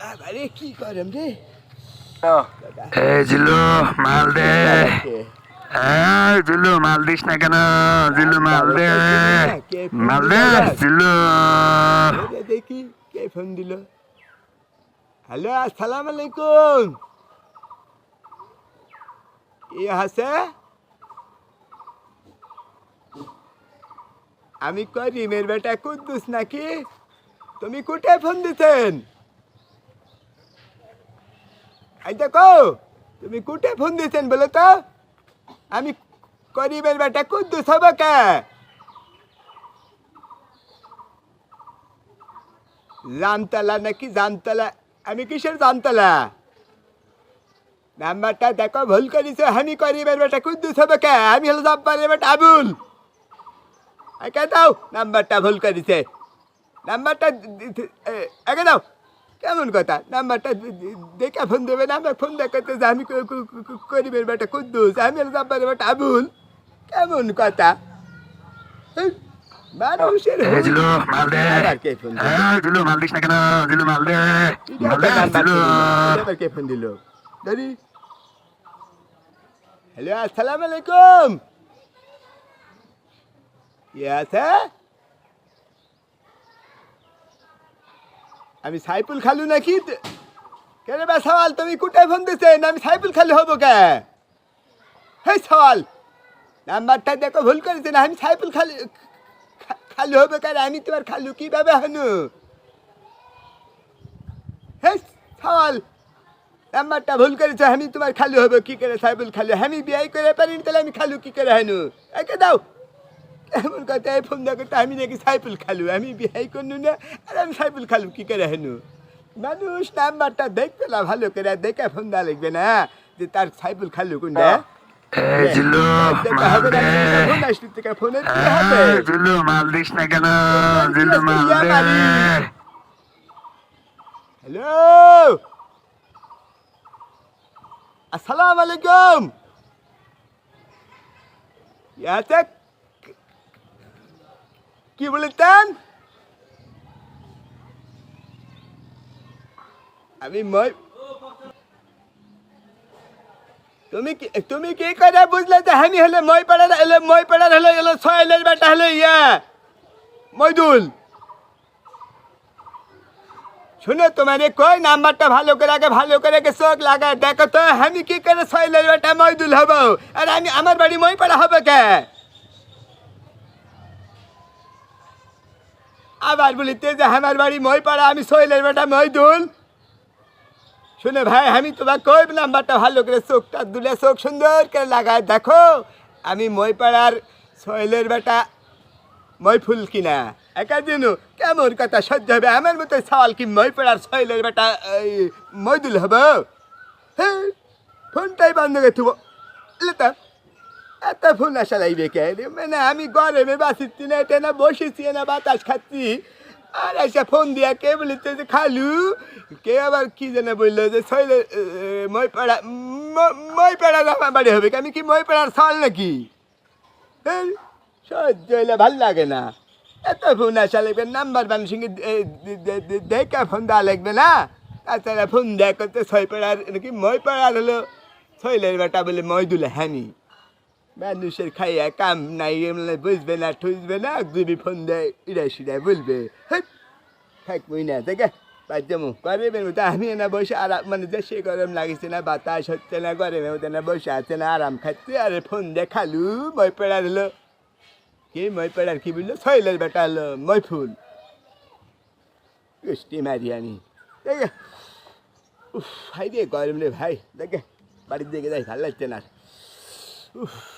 আরে কি করেন রে? এ জিল্লু মাল দে। জিল্লু মাল দিস না কেন? জিল্লু মাল দে। মাল দে জিল্লু দেখি কে ফোন দিল? হ্যালো আসসালামু আলাইকুম। ই হাসে? আমি করিমের বেটা কুদ্দুস নাকি? তুমি কোথায় ফোন দিতেন? এই দেখো, তুমি কোথায় ফোন দিতেন বলো তো? আমি করিমের বেটা কুদ্দুস হব কে? জামতলা নাকি জামতলা আমি কিসের জামতলা নাম্বারটা দেখো, ভুল করিস আমি করিবের বেটা কুদ্দুস হবে কে? আমি হলো জব্বারের বেটা আবুল। একে দাও, নাম্বারটা ভুল করিছে। নাম্বারটা একে দাও। কেমন কথা? নাম্বারটা দেখে ফোন দেবে না আমাকে ফোন দেখাতে যে আমি করিবের বেটা কুদ্দুস আমি জব্বারের বেটা আবুল। কেমন কথা? এই, মানুষের এ জিল্লু মাল দে। আবার কে ফোন দিল? হ্যাঁ জিল্লু মাল দিস না কেন জিল্লু মাল দে মাল দে জিল্লু এবার কে ফোন দিল ধরি হ্যালো আসসালামু আলাইকুম কে আছে আমি সাইফুল খালু নাকি? কেন বা সওয়াল, তুমি কোথায় ফোন দিছেন আমি সাইফুল খালু হব কে? হেই সওয়াল, নাম্বারটা দেখো, ভুল করেছেন আমি সাইফুল খালু খালু হবে কেন আমি তোমার খালু কীভাবে হানু? হ্যাঁ সওয়াল, নাম্বারটা ভুল করেছ, আমি তোমার খালু হব কি করে সাইবুল খালু? আমি বিয়ে করে পারিনি, তাহলে আমি খালু কি করে হানু? একে দাও। এমন কথা? এই ফোন দেখো আমি নাকি সাইফুল খালু। আমি বিয়ে করনু না আর আমি সাইফুল খালু কি করে হানু? মানুষ নাম্বারটা দেখবে না ভালো করে দেখে ফোন দেওয়া লাগবে না। যে তার সাইফুল খালু কোনটা? দে। হ্যাঁ দে। হ্যালো? আসসালামু আলাইকুম। ইয়াতে কি বলতেন আমি তুমি কি তুমি কি করে বুঝলে যে আমি হলে মই পাড়ার হলে মই পাড়ার হলে হলো সয়েলের বেটা হলো ইয়া? মইদুল। শুনে, তোমারে কই নাম্বারটা ভালো করে আগে ভালো করে আগে চোখ লাগা দেখো তো, আমি কি করে সইলের বেটা মইদুল হব? আর আমি আমার বাড়ি মই পাড়া হবে কে আবার বলিতে যে আমার বাড়ি মই পাড়া আমি সইলের বেটা মইদুল। শুনে ভাই আমি তোমার কই নাম্বারটা ভালো করে চোখটা দুলে চোখ সুন্দর করে লাগায় দেখো আমি মই পাড়ার সইলের বেটা মই ফুল কিনা। একা দিন কেমন কথা সহ্য হবে? আমার মতো সওয়াল কি মই পাড়ার শৈলের বেটা এই, মইদুল হব? হ্যাঁ ফোনটাই বন্ধ করে থুব। এত ফোন আসা লাগবে কে মানে আমি গরমে বাসিচ্ছি না এটা না বসেছি না বাতাস খাচ্ছি। আর এসে ফোন দিয়া কে বলেছে যে, খালু, কে আবার কি জানে বলল যে শৈলের মই পাড়া ম- মই পাড়ার আমার বাড়ি হবে? আমি কি মই পাড়ার সওয়াল নাকি সহ্য হইলে ভালো লাগে না। এত ফোন আসা লাগবে, নাম্বার সঙ্গে দেখে ফোন দেওয়া লাগবে না। তাছাড়া ফোন দেয়া করতে ছয় পাড়ার নাকি মই পাড়ার হলো ছয়লের বেটা বলে মই দুলে হ্যানি মানুষের খাইয়া কাম নাই বুঝবে না ঠুসবে না যদি ফোন দেয় ইড়াই সিড়াই বলবে থাকবই না দেখে বাচ্চামু গরমের মতো আমি না বসে আরাম মানে দেশে গরম লাগছে না বাতাস হচ্ছে না গরমের মতো না বসে আছে না আরাম খাচ্ছে আরে ফোন দেখালু মই পেড়ার হলো কি মই পেড়ার কি বলল ছয়লের বেটা হলো মই ফুল কুষ্টি মারি আমি দেখে উফ ভাই রে গরম রে ভাই দেখে বাড়ির দিকে যাই ভালো লাগছে না উফ